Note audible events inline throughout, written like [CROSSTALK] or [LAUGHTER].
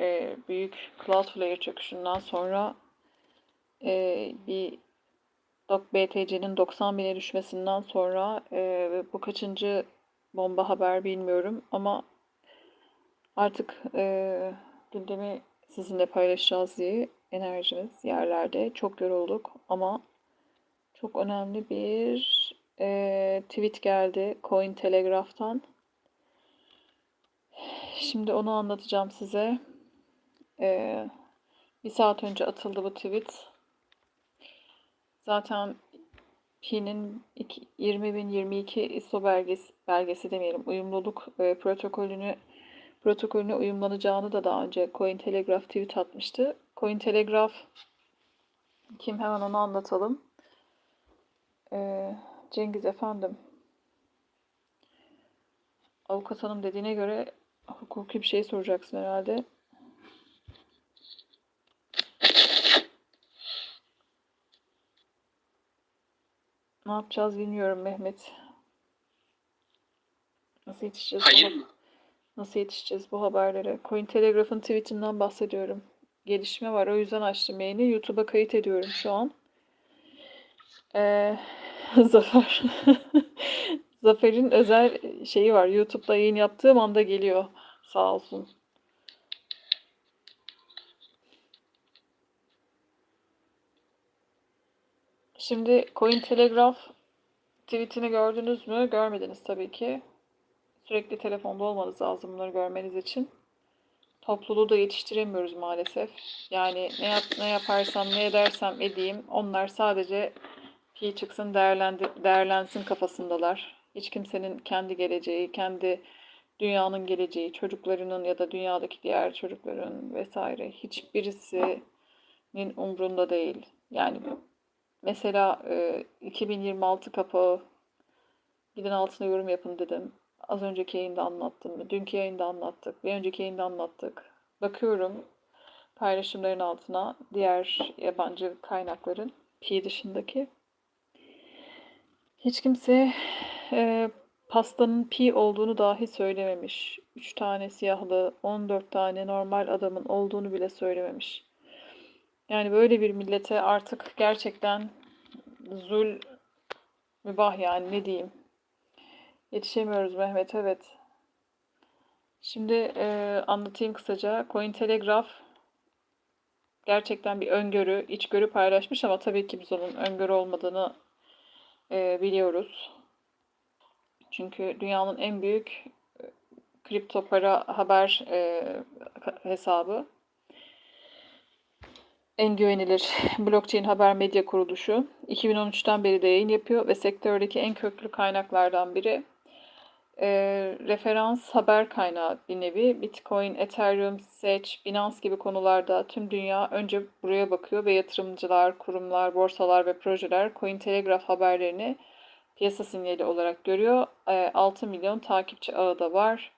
e, büyük Cloudflare çöküşünden sonra e, bir BTC'nin 90 bine düşmesinden sonra e, bu kaçıncı bomba haber bilmiyorum ama artık e, gündemi sizinle paylaşacağız diye enerjimiz yerlerde. Çok yorulduk ama çok önemli bir e, tweet geldi Cointelegraph'tan. Şimdi onu anlatacağım size. E, bir saat önce atıldı bu tweet. Zaten Pi'nin 20022 ISO belgesi, belgesi demeyelim uyumluluk e, protokolünü protokolüne uyumlanacağını da daha önce Cointelegraph tweet atmıştı. Cointelegraph kim hemen onu anlatalım. Ee, Cengiz efendim. Avukat hanım dediğine göre hukuki bir şey soracaksın herhalde. Ne yapacağız bilmiyorum Mehmet. Nasıl yetişeceğiz? Hayır mı? Nasıl yetişeceğiz bu haberlere? Cointelegraph'ın tweetinden bahsediyorum. Gelişme var. O yüzden açtım yayını. YouTube'a kayıt ediyorum şu an. Ee, [LAUGHS] Zafer. [LAUGHS] Zafer'in özel şeyi var. YouTube'da yayın yaptığım anda geliyor. Sağ olsun. Şimdi Cointelegraph tweetini gördünüz mü? Görmediniz tabii ki. Sürekli telefonda olmanız lazım bunları görmeniz için. Topluluğu da yetiştiremiyoruz maalesef. Yani ne yap ne yaparsam ne edersem edeyim onlar sadece pi çıksın değerlendi değerlensin kafasındalar. Hiç kimsenin kendi geleceği, kendi dünyanın geleceği, çocuklarının ya da dünyadaki diğer çocukların vesaire hiçbirisinin umrunda değil. Yani mesela e, 2026 kapağı gidin altına yorum yapın dedim. Az önceki yayında anlattım. Dünkü yayında anlattık. Bir önceki yayında anlattık. Bakıyorum paylaşımların altına diğer yabancı kaynakların pi dışındaki. Hiç kimse e, pastanın pi olduğunu dahi söylememiş. 3 tane siyahlı, 14 tane normal adamın olduğunu bile söylememiş. Yani böyle bir millete artık gerçekten zul mübah yani ne diyeyim. Yetişemiyoruz Mehmet evet. Şimdi e, anlatayım kısaca. Cointelegraph gerçekten bir öngörü, içgörü paylaşmış ama tabii ki biz onun öngörü olmadığını e, biliyoruz. Çünkü dünyanın en büyük e, kripto para haber e, hesabı. En güvenilir blockchain haber medya kuruluşu. 2013'ten beri de yayın yapıyor ve sektördeki en köklü kaynaklardan biri. E, referans haber kaynağı bir nevi. Bitcoin, Ethereum, Sedge, Binance gibi konularda tüm dünya önce buraya bakıyor ve yatırımcılar, kurumlar, borsalar ve projeler Cointelegraph haberlerini piyasa sinyali olarak görüyor. E, 6 milyon takipçi ağı da var.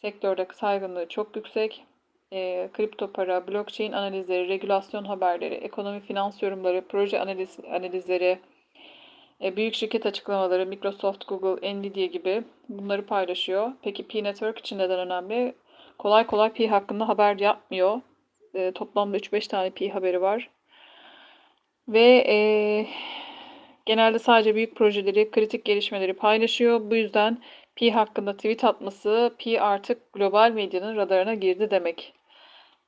Sektörde saygınlığı çok yüksek. E, kripto para, blockchain analizleri, regülasyon haberleri, ekonomi finans yorumları, proje analiz, analizleri, e, büyük şirket açıklamaları, Microsoft, Google, Nvidia gibi bunları paylaşıyor. Peki Pi Network için neden önemli? Kolay kolay Pi hakkında haber yapmıyor. E, toplamda 3-5 tane Pi haberi var. Ve e, genelde sadece büyük projeleri, kritik gelişmeleri paylaşıyor. Bu yüzden Pi hakkında tweet atması, Pi artık global medyanın radarına girdi demek.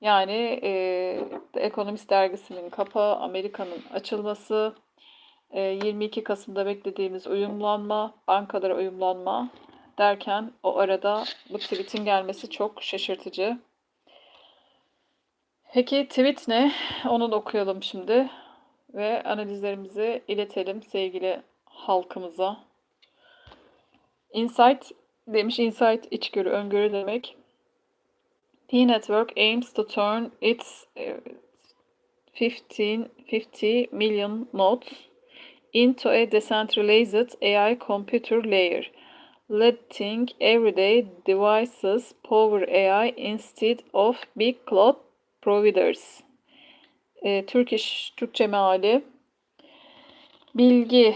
Yani e, The Economist dergisinin kapağı, Amerika'nın açılması, e, 22 Kasım'da beklediğimiz uyumlanma, bankalara uyumlanma derken o arada bu tweetin gelmesi çok şaşırtıcı. Peki tweet ne? Onu da okuyalım şimdi ve analizlerimizi iletelim sevgili halkımıza. Insight demiş. Insight içgörü, öngörü demek. P-Network aims to turn its eh, 15, 50 million nodes into a decentralized AI computer layer, letting everyday devices power AI instead of big cloud providers. E, Turkish, Türkçe meali. Bilgi.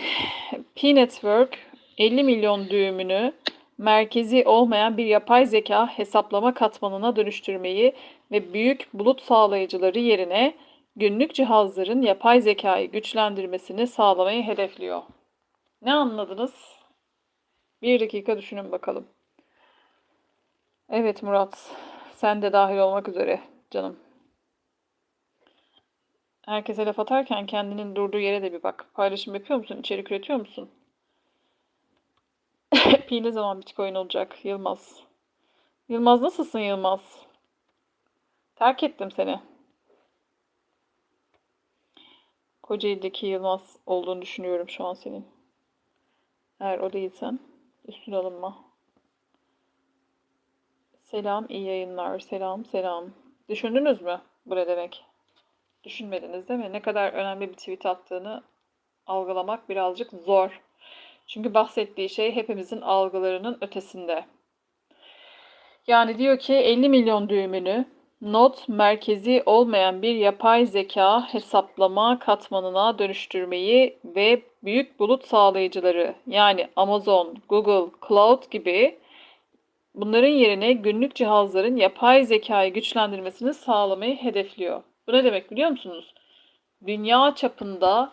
P-Network 50 milyon düğümünü merkezi olmayan bir yapay zeka hesaplama katmanına dönüştürmeyi ve büyük bulut sağlayıcıları yerine günlük cihazların yapay zekayı güçlendirmesini sağlamayı hedefliyor. Ne anladınız? Bir dakika düşünün bakalım. Evet Murat, sen de dahil olmak üzere canım. Herkese laf atarken kendinin durduğu yere de bir bak. Paylaşım yapıyor musun? İçerik üretiyor musun? [LAUGHS] Pi ne zaman Bitcoin olacak? Yılmaz. Yılmaz nasılsın Yılmaz? Terk ettim seni. Kocaeli'deki Yılmaz olduğunu düşünüyorum şu an senin. Eğer o değilsen üstüne alınma. Selam, iyi yayınlar. Selam, selam. Düşündünüz mü bu ne demek? Düşünmediniz değil mi? Ne kadar önemli bir tweet attığını algılamak birazcık zor. Çünkü bahsettiği şey hepimizin algılarının ötesinde. Yani diyor ki 50 milyon düğümünü not merkezi olmayan bir yapay zeka hesaplama katmanına dönüştürmeyi ve büyük bulut sağlayıcıları yani Amazon, Google, Cloud gibi bunların yerine günlük cihazların yapay zekayı güçlendirmesini sağlamayı hedefliyor. Bu ne demek biliyor musunuz? Dünya çapında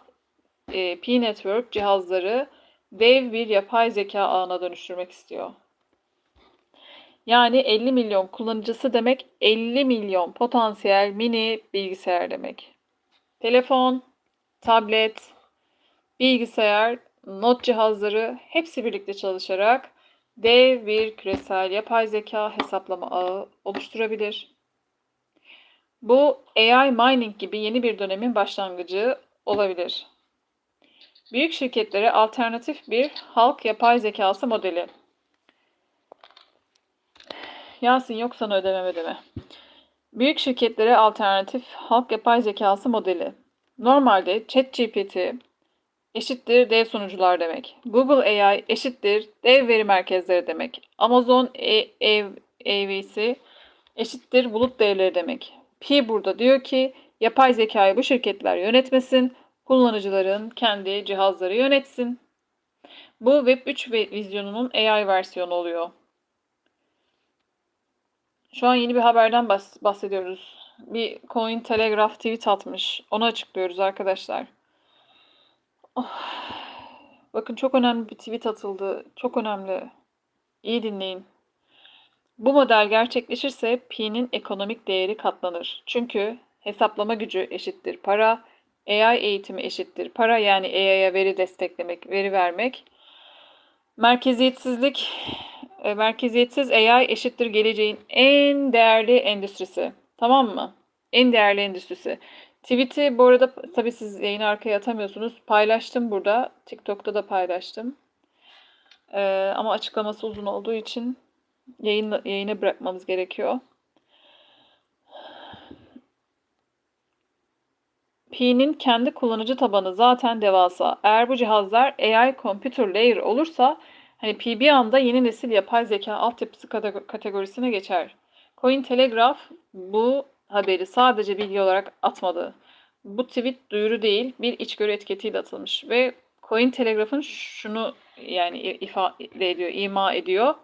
e, P-Network cihazları dev bir yapay zeka ağına dönüştürmek istiyor. Yani 50 milyon kullanıcısı demek 50 milyon potansiyel mini bilgisayar demek. Telefon, tablet, bilgisayar, not cihazları hepsi birlikte çalışarak dev bir küresel yapay zeka hesaplama ağı oluşturabilir. Bu AI mining gibi yeni bir dönemin başlangıcı olabilir. Büyük şirketlere alternatif bir halk yapay zekası modeli. Yasin yok sana ödeme ödeme. Büyük şirketlere alternatif halk yapay zekası modeli. Normalde ChatGPT eşittir dev sunucular demek. Google AI eşittir dev veri merkezleri demek. Amazon AWS eşittir bulut devleri demek. Pi burada diyor ki yapay zekayı bu şirketler yönetmesin, kullanıcıların kendi cihazları yönetsin. Bu Web 3 vizyonunun AI versiyonu oluyor. Şu an yeni bir haberden bahs- bahsediyoruz. Bir Coin Telegraph tweet atmış. Onu açıklıyoruz arkadaşlar. Oh. Bakın çok önemli bir tweet atıldı. Çok önemli. İyi dinleyin. Bu model gerçekleşirse P'nin ekonomik değeri katlanır. Çünkü hesaplama gücü eşittir para, AI eğitimi eşittir para yani AI'ya veri desteklemek, veri vermek. Merkeziyetsizlik, e, merkeziyetsiz AI eşittir geleceğin en değerli endüstrisi. Tamam mı? En değerli endüstrisi. Tweet'i bu arada tabii siz yayını arkaya atamıyorsunuz. Paylaştım burada. TikTok'ta da paylaştım. Ee, ama açıklaması uzun olduğu için yayın, yayına bırakmamız gerekiyor. Pi'nin kendi kullanıcı tabanı zaten devasa. Eğer bu cihazlar AI Computer Layer olursa hani Pi bir anda yeni nesil yapay zeka altyapısı kategorisine geçer. Cointelegraph bu haberi sadece bilgi olarak atmadı. Bu tweet duyuru değil, bir içgörü etiketiyle atılmış ve Cointelegraph'ın şunu yani ifade ediyor, ima ediyor.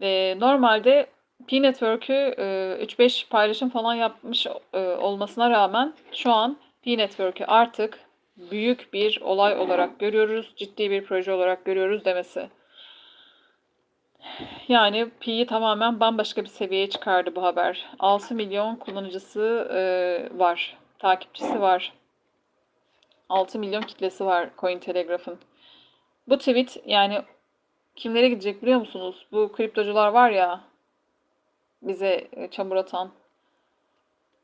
E, normalde P-Network'ü e, 3-5 paylaşım falan yapmış e, olmasına rağmen şu an P-Network'ü artık büyük bir olay olarak görüyoruz, ciddi bir proje olarak görüyoruz demesi. Yani Pi'yi tamamen bambaşka bir seviyeye çıkardı bu haber. 6 milyon kullanıcısı e, var, takipçisi var. 6 milyon kitlesi var Cointelegraph'ın. Bu tweet yani kimlere gidecek biliyor musunuz? Bu kriptocular var ya bize e, çamur atan.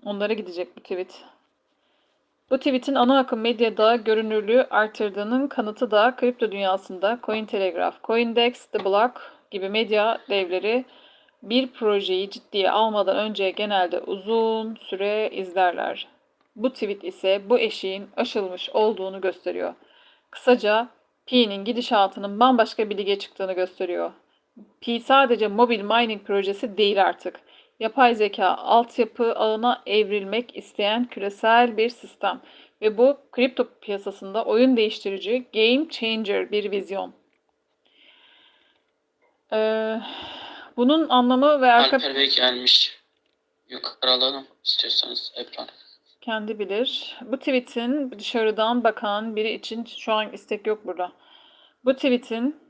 Onlara gidecek bu tweet. Bu tweetin ana akım medyada görünürlüğü artırdığının kanıtı da kripto dünyasında Cointelegraph, Coindex, The Block gibi medya devleri bir projeyi ciddiye almadan önce genelde uzun süre izlerler. Bu tweet ise bu eşiğin aşılmış olduğunu gösteriyor. Kısaca Pi'nin gidişatının bambaşka bir lige çıktığını gösteriyor. Pi sadece mobil mining projesi değil artık. Yapay zeka altyapı ağına evrilmek isteyen küresel bir sistem ve bu kripto piyasasında oyun değiştirici, game changer bir vizyon. Ee, bunun anlamı ve arka... Alper Bey gelmiş. Yukarı alalım istiyorsanız ekran. Kendi bilir. Bu tweet'in dışarıdan bakan biri için şu an istek yok burada. Bu tweet'in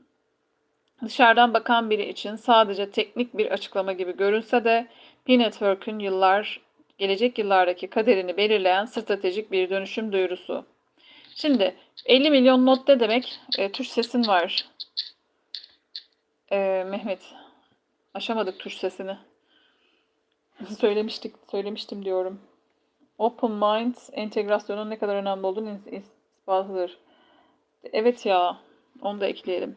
dışarıdan bakan biri için sadece teknik bir açıklama gibi görünse de P-Network'ün yıllar, gelecek yıllardaki kaderini belirleyen stratejik bir dönüşüm duyurusu. Şimdi 50 milyon not ne demek? E, tuş sesin var. E, Mehmet. Aşamadık tuş sesini. [LAUGHS] Söylemiştik, söylemiştim diyorum. Open Mind entegrasyonun ne kadar önemli olduğunu is- ispatıdır. Evet ya, onu da ekleyelim.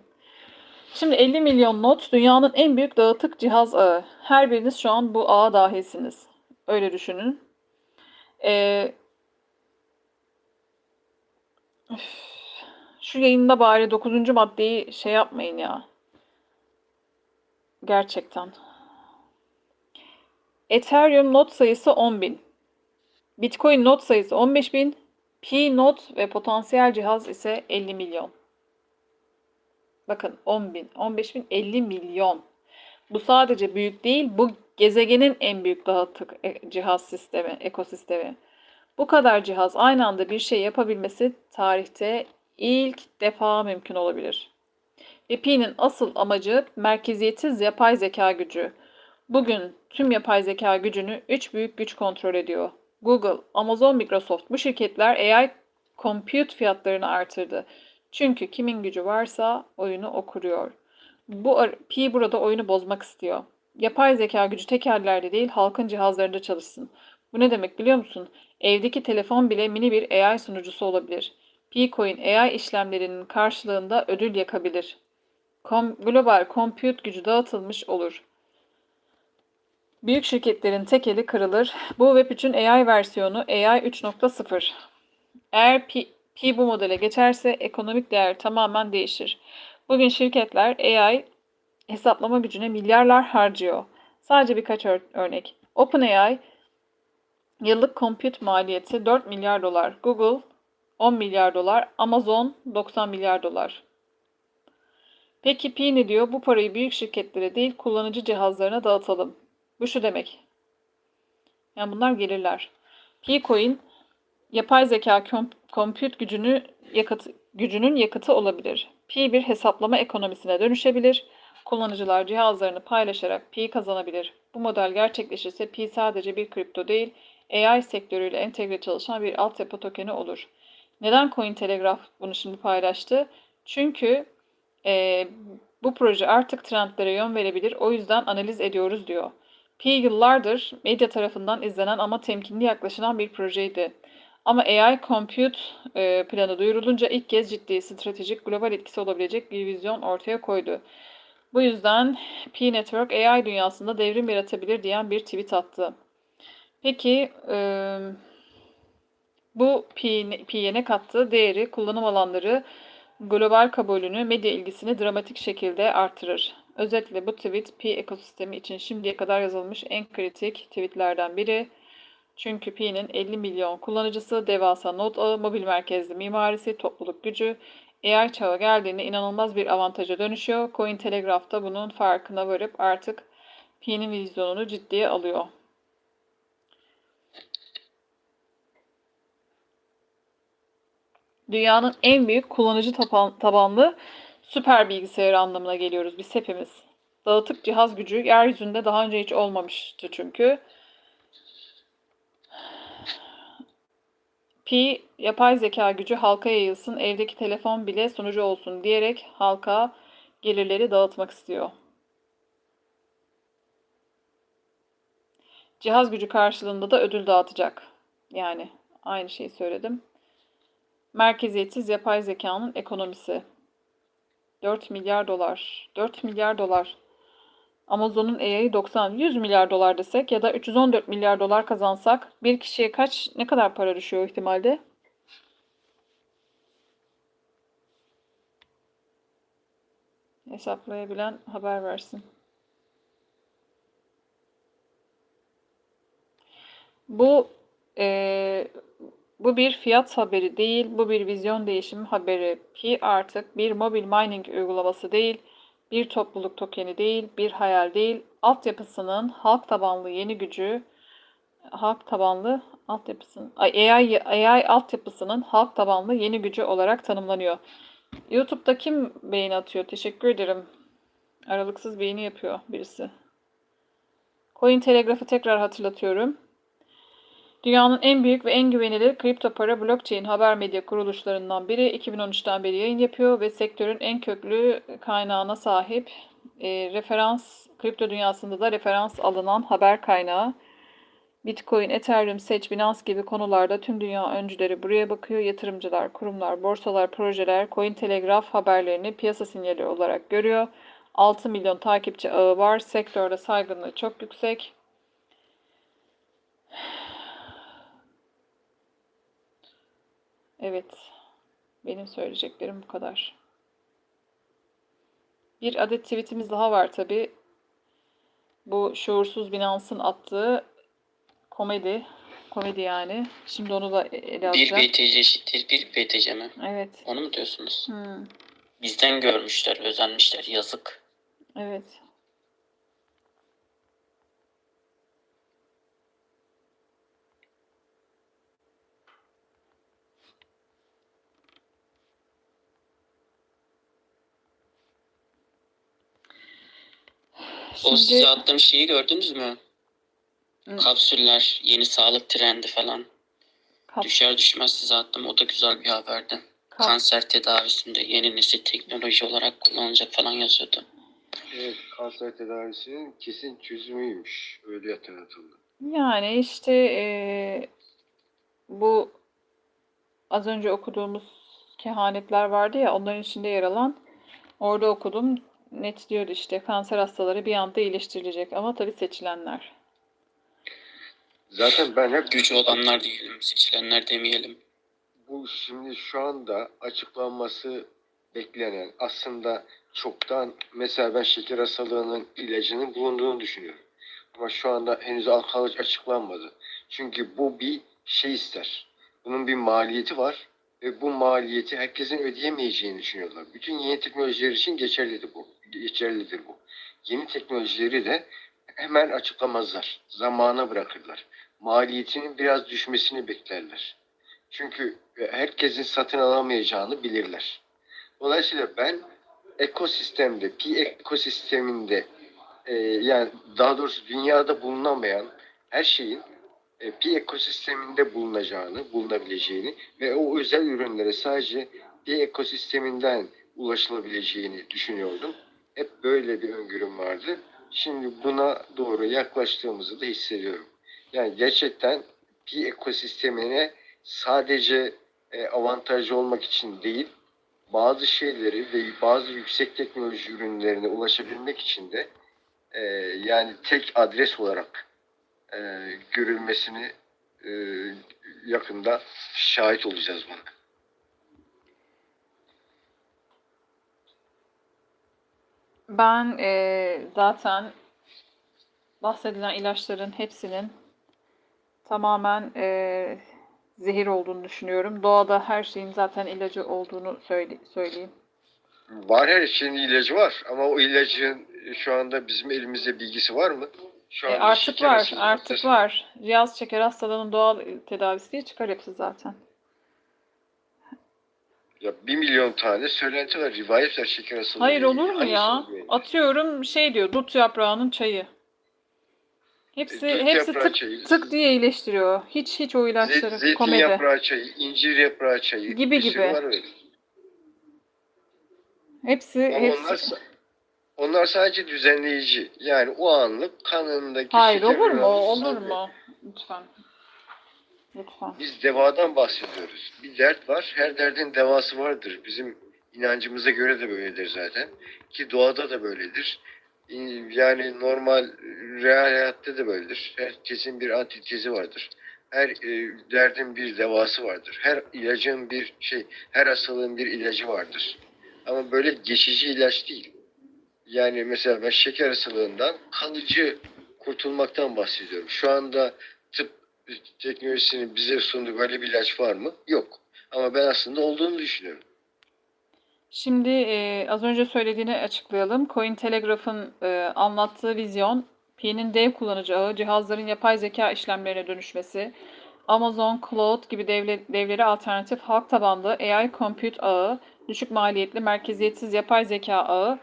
Şimdi 50 milyon not dünyanın en büyük dağıtık cihaz ağı. Her biriniz şu an bu ağa dahilsiniz. Öyle düşünün. Ee, şu yayında bari 9. maddeyi şey yapmayın ya. Gerçekten. Ethereum not sayısı 10.000. Bitcoin not sayısı 15.000. Pi not ve potansiyel cihaz ise 50 milyon. Bakın 10.000, 15.000, 50 milyon. Bu sadece büyük değil, bu gezegenin en büyük dağıtık e- cihaz sistemi, ekosistemi. Bu kadar cihaz aynı anda bir şey yapabilmesi tarihte ilk defa mümkün olabilir. Ve Pi'nin asıl amacı merkeziyetsiz yapay zeka gücü. Bugün tüm yapay zeka gücünü 3 büyük güç kontrol ediyor. Google, Amazon, Microsoft bu şirketler AI compute fiyatlarını artırdı. Çünkü kimin gücü varsa oyunu o kuruyor. Bu Pi burada oyunu bozmak istiyor. Yapay zeka gücü tek ellerde değil halkın cihazlarında çalışsın. Bu ne demek biliyor musun? Evdeki telefon bile mini bir AI sunucusu olabilir. P-Coin AI işlemlerinin karşılığında ödül yakabilir. Kom- global compute gücü dağıtılmış olur. Büyük şirketlerin tek eli kırılır. Bu Web 3'ün AI versiyonu AI 3.0. Eğer P bu modele geçerse ekonomik değer tamamen değişir. Bugün şirketler AI hesaplama gücüne milyarlar harcıyor. Sadece birkaç ör- örnek. OpenAI yıllık compute maliyeti 4 milyar dolar. Google 10 milyar dolar. Amazon 90 milyar dolar. Peki Pi ne diyor? Bu parayı büyük şirketlere değil kullanıcı cihazlarına dağıtalım. Bu şu demek. Yani bunlar gelirler. P-Coin yapay zeka kom- compute gücünü yakıt, gücünün yakıtı olabilir. Pi bir hesaplama ekonomisine dönüşebilir. Kullanıcılar cihazlarını paylaşarak pi kazanabilir. Bu model gerçekleşirse pi sadece bir kripto değil, AI sektörüyle entegre çalışan bir altyapı tokeni olur. Neden Cointelegraph bunu şimdi paylaştı? Çünkü eee, bu proje artık trendlere yön verebilir, o yüzden analiz ediyoruz diyor. Pi yıllardır medya tarafından izlenen ama temkinli yaklaşılan bir projeydi. Ama AI Compute e, planı duyurulunca ilk kez ciddi, stratejik, global etkisi olabilecek bir vizyon ortaya koydu. Bu yüzden Pi Network AI dünyasında devrim yaratabilir diyen bir tweet attı. Peki e, bu Pi, Pi'ye ne kattı? Değeri, kullanım alanları, global kabulünü, medya ilgisini dramatik şekilde artırır. Özetle bu tweet Pi ekosistemi için şimdiye kadar yazılmış en kritik tweetlerden biri. Çünkü Pi'nin 50 milyon kullanıcısı, devasa not ağı, mobil merkezli mimarisi, topluluk gücü, AI çağı geldiğinde inanılmaz bir avantaja dönüşüyor. Cointelegraph da bunun farkına varıp artık Pi'nin vizyonunu ciddiye alıyor. Dünyanın en büyük kullanıcı taban- tabanlı süper bilgisayarı anlamına geliyoruz biz hepimiz. Dağıtık cihaz gücü yeryüzünde daha önce hiç olmamıştı çünkü. Pi yapay zeka gücü halka yayılsın, evdeki telefon bile sunucu olsun diyerek halka gelirleri dağıtmak istiyor. Cihaz gücü karşılığında da ödül dağıtacak. Yani aynı şeyi söyledim. Merkeziyetsiz yapay zekanın ekonomisi. 4 milyar dolar. 4 milyar dolar. Amazon'un AI'yi 90, 100 milyar dolar desek ya da 314 milyar dolar kazansak bir kişiye kaç, ne kadar para düşüyor ihtimalde? Hesaplayabilen haber versin. Bu eee, bu bir fiyat haberi değil, bu bir vizyon değişimi haberi. Pi artık bir mobil mining uygulaması değil, bir topluluk tokeni değil, bir hayal değil, altyapısının halk tabanlı yeni gücü halk tabanlı altyapısının AI, AI altyapısının halk tabanlı yeni gücü olarak tanımlanıyor. YouTube'da kim beğeni atıyor? Teşekkür ederim. Aralıksız beğeni yapıyor birisi. Cointelegraph'ı tekrar hatırlatıyorum. Dünyanın en büyük ve en güvenilir kripto para blockchain haber medya kuruluşlarından biri 2013'ten beri yayın yapıyor ve sektörün en köklü kaynağına sahip e, referans kripto dünyasında da referans alınan haber kaynağı. Bitcoin, Ethereum, Seç, Binance gibi konularda tüm dünya öncüleri buraya bakıyor. Yatırımcılar, kurumlar, borsalar, projeler Cointelegraph haberlerini piyasa sinyali olarak görüyor. 6 milyon takipçi ağı var. Sektörde saygınlığı çok yüksek. Evet. Benim söyleyeceklerim bu kadar. Bir adet tweetimiz daha var tabi. Bu şuursuz Binance'ın attığı komedi. Komedi yani. Şimdi onu da ele Bir alacağım. BTC eşittir bir BTC mi? Evet. Onu mu diyorsunuz? Hmm, Bizden görmüşler, özenmişler. Yazık. evet. O size Şimdi attığım şeyi gördünüz mü? Hı. Kapsüller, yeni sağlık trendi falan. kap, Düşer düşmez size attım. O da güzel bir haberdi. kap, Kanser tedavisinde yeni nesil teknoloji olarak kullanılacak falan yazıyordu. Evet, kanser tedavisinin kesin çözümüymüş. Öyle hatırlatıldı. Yani işte eee, bu az önce okuduğumuz kehanetler vardı ya onların içinde yer alan orada okudum net diyordu işte kanser hastaları bir anda iyileştirilecek ama tabii seçilenler. Zaten ben hep Gücü olanlar diyelim, seçilenler demeyelim. bu şimdi şu anda açıklanması beklenen aslında çoktan mesela ben şeker hastalığının ilacının bulunduğunu düşünüyorum. Ama şu anda henüz halka açıklanmadı. Çünkü bu bir şey ister. Bunun bir maliyeti var ve bu maliyeti herkesin ödeyemeyeceğini düşünüyorlar. Bütün yeni teknolojiler için geçerlidir bu. Geçerlidir bu. Yeni teknolojileri de hemen açıklamazlar. Zamana bırakırlar. Maliyetinin biraz düşmesini beklerler. Çünkü e, herkesin satın alamayacağını bilirler. Dolayısıyla ben ekosistemde, pi ekosisteminde e, yani daha doğrusu dünyada bulunamayan her şeyin e, pi ekosisteminde bulunacağını, bulunabileceğini ve o özel ürünlere sadece pi ekosisteminden ulaşılabileceğini düşünüyordum. Hep böyle bir öngörüm vardı. Şimdi buna doğru yaklaştığımızı da hissediyorum. Yani gerçekten pi ekosistemine sadece e, avantajlı olmak için değil, bazı şeyleri ve bazı yüksek teknoloji ürünlerine ulaşabilmek için de e, yani tek adres olarak e, görülmesini e, yakında şahit olacağız buna. Ben eee, zaten bahsedilen ilaçların hepsinin tamamen eee, zehir olduğunu düşünüyorum. Doğada her şeyin zaten ilacı olduğunu söyle, söyleyeyim. Var her şeyin ilacı var ama o ilacın şu anda bizim elimizde bilgisi var mı? Şu E, artık var, artık var. Riyaz şeker hastalığının doğal tedavisi diye çıkar hepsi zaten. Ya bir milyon tane söylenti var, rivayet var şeker hastalığı. Hayır olur mu Hangisini ya? güvenilir? Atıyorum şey diyor, dut yaprağının çayı. Hepsi E, hepsi tık çayı, tık diye iyileştiriyor. Hiç hiç o ilaçları zeytin komedi. yaprağı çayı, incir yaprağı çayı. Gibi gibi. Hepsi Ama hepsi. onlar, onlar sadece düzenleyici. Yani o anlık kanındaki Hayır olur mu? Olur mu? Lütfen. Lütfen. Biz devadan bahsediyoruz. Bir dert var. Her derdin devası vardır. Bizim inancımıza göre de böyledir zaten. Ki doğada da böyledir. Yani normal real hayatta da böyledir. Herkesin bir antitezi vardır. Her e, derdin bir devası vardır. Her ilacın bir şey, her hastalığın bir ilacı vardır. Ama böyle geçici ilaç değil. Yani mesela ben şeker hastalığından kalıcı kurtulmaktan bahsediyorum. Şu anda tıp teknolojisinin bize sunduğu böyle bir ilaç var mı? Yok. Ama ben aslında olduğunu düşünüyorum. Şimdi e, az önce söylediğini açıklayalım. Cointelegraph'ın e, anlattığı vizyon Pi'nin dev kullanıcı ağı, cihazların yapay zeka işlemlerine dönüşmesi, Amazon Cloud gibi devle, devleri alternatif halk tabanlı AI Compute ağı, düşük maliyetli merkeziyetsiz yapay zeka ağı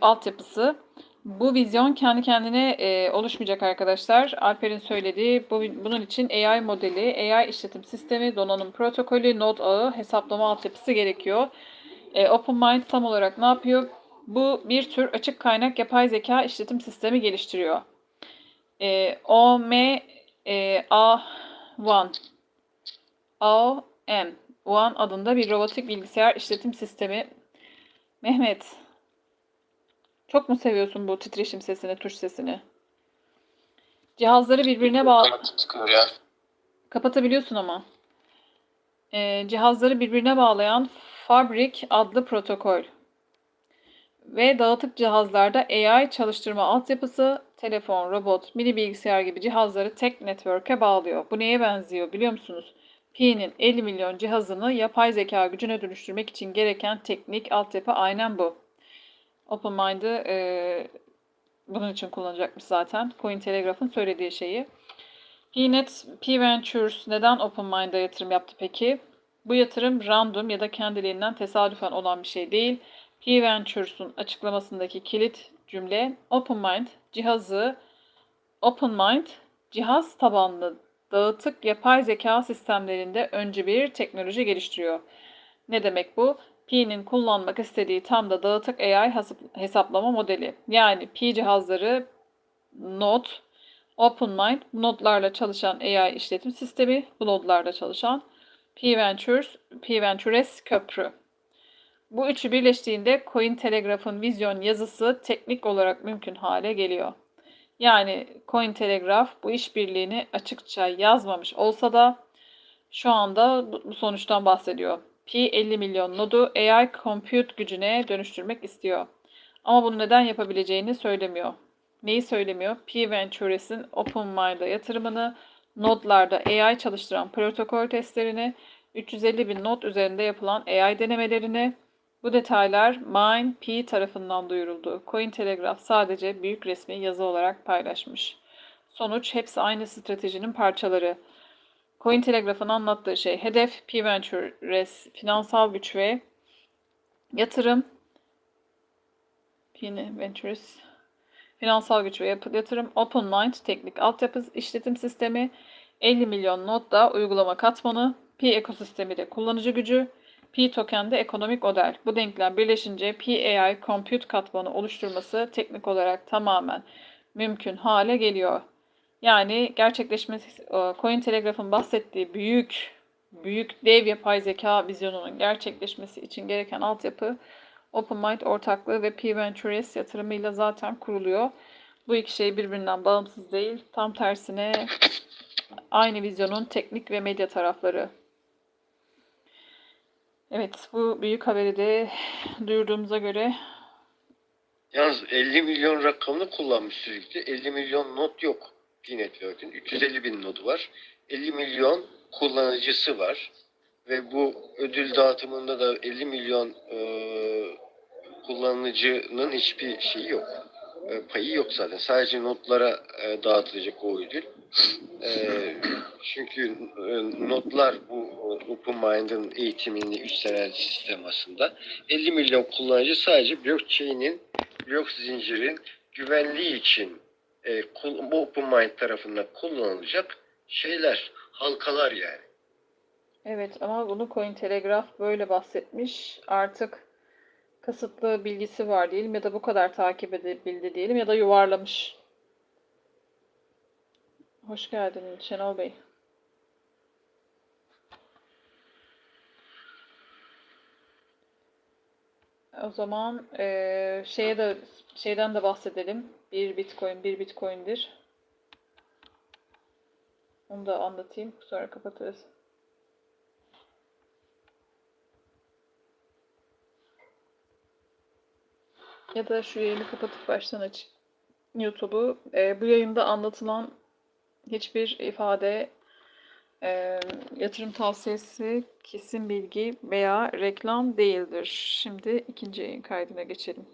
altyapısı. Bu vizyon kendi kendine e, oluşmayacak arkadaşlar. Alper'in söylediği bu, bunun için AI modeli, AI işletim sistemi, donanım protokolü, node ağı, hesaplama altyapısı gerekiyor. E, OpenMind tam olarak ne yapıyor? Bu bir tür açık kaynak yapay zeka işletim sistemi geliştiriyor. E, OM e, A1 AOM One adında bir robotik bilgisayar işletim sistemi. Mehmet, çok mu seviyorsun bu titreşim sesini, tuş sesini? Cihazları birbirine bağlı... Çıkıyor ya. Kapatabiliyorsun ama. Ee, cihazları birbirine bağlayan Fabric adlı protokol. Ve dağıtık cihazlarda AI çalıştırma altyapısı, telefon, robot, mini bilgisayar gibi cihazları tek network'e bağlıyor. Bu neye benziyor biliyor musunuz? Pi'nin 50 milyon cihazını yapay zeka gücüne dönüştürmek için gereken teknik altyapı aynen bu. OpenMind'ı e, bunun için kullanacakmış zaten. Cointelegraph'ın söylediği şeyi. Pnet, P Ventures neden OpenMind'a yatırım yaptı peki? Bu yatırım random ya da kendiliğinden tesadüfen olan bir şey değil. P Ventures'un açıklamasındaki kilit cümle OpenMind cihazı OpenMind cihaz tabanlı dağıtık yapay zeka sistemlerinde öncü bir teknoloji geliştiriyor. Ne demek bu? Pi'nin kullanmak istediği tam da dağıtık AI hesaplama modeli. Yani Pi cihazları Node, OpenMind, nodlarla çalışan AI işletim sistemi, bu nodlarla çalışan P Ventures, P Ventures köprü. Bu üçü birleştiğinde Cointelegraph'ın vizyon yazısı teknik olarak mümkün hale geliyor. Yani Cointelegraph bu işbirliğini açıkça yazmamış olsa da şu anda bu sonuçtan bahsediyor. P 50 milyon nodu AI compute gücüne dönüştürmek istiyor. Ama bunu neden yapabileceğini söylemiyor. Neyi söylemiyor? P Ventures'in OpenMind'a yatırımını, nodlarda AI çalıştıran protokol testlerini, 350 bin nod üzerinde yapılan AI denemelerini, bu detaylar Mine P tarafından duyuruldu. Cointelegraph sadece büyük resmi yazı olarak paylaşmış. Sonuç hepsi aynı stratejinin parçaları. Cointelegraph'ın anlattığı şey hedef P Ventures finansal güç ve yatırım P Ventures finansal güç ve yatırım OpenMind teknik altyapı işletim sistemi 50 milyon notla uygulama katmanı P ekosistemi de kullanıcı gücü P token'de ekonomik model. Bu denklem birleşince P AI compute katmanı oluşturması teknik olarak tamamen mümkün hale geliyor. Yani gerçekleşmesi e, Cointelegraph'ın bahsettiği büyük büyük dev yapay zeka vizyonunun gerçekleşmesi için gereken altyapı OpenMind ortaklığı ve P Ventures yatırımıyla zaten kuruluyor. Bu iki şey birbirinden bağımsız değil. Tam tersine aynı vizyonun teknik ve medya tarafları. Evet, bu büyük haberi de duyurduğumuza göre Yalnız 50 milyon rakamını kullanmış sürekli. 50 milyon not yok P-Network'ün. 350 bin nodu var. 50 milyon kullanıcısı var. Ve bu ödül dağıtımında da 50 milyon e, kullanıcının hiçbir şeyi yok. E, payı yok zaten. Sadece notlara e, dağıtılacak o ödül. E, çünkü e, notlar bu OpenMind'ın eğitimini 3 senelik sistem aslında. 50 milyon kullanıcı sadece blockchain'in blok zincirin güvenliği için e, bu OpenMind tarafından kullanılacak şeyler, halkalar yani. evet ama bunu Cointelegraph böyle bahsetmiş. Artık kasıtlı bilgisi var diyelim ya da bu kadar takip edebildi diyelim ya da yuvarlamış. Hoş geldin Şenol Bey. O zaman eee, şeye de şeyden de bahsedelim. Bir Bitcoin bir Bitcoin'dir. Onu da anlatayım. Sonra kapatırız. Ya da şu yayını kapatıp baştan aç YouTube'u. Eee, bu yayında anlatılan hiçbir ifade, eee, yatırım tavsiyesi, kesin bilgi veya reklam değildir. Şimdi ikinci yayın kaydına geçelim.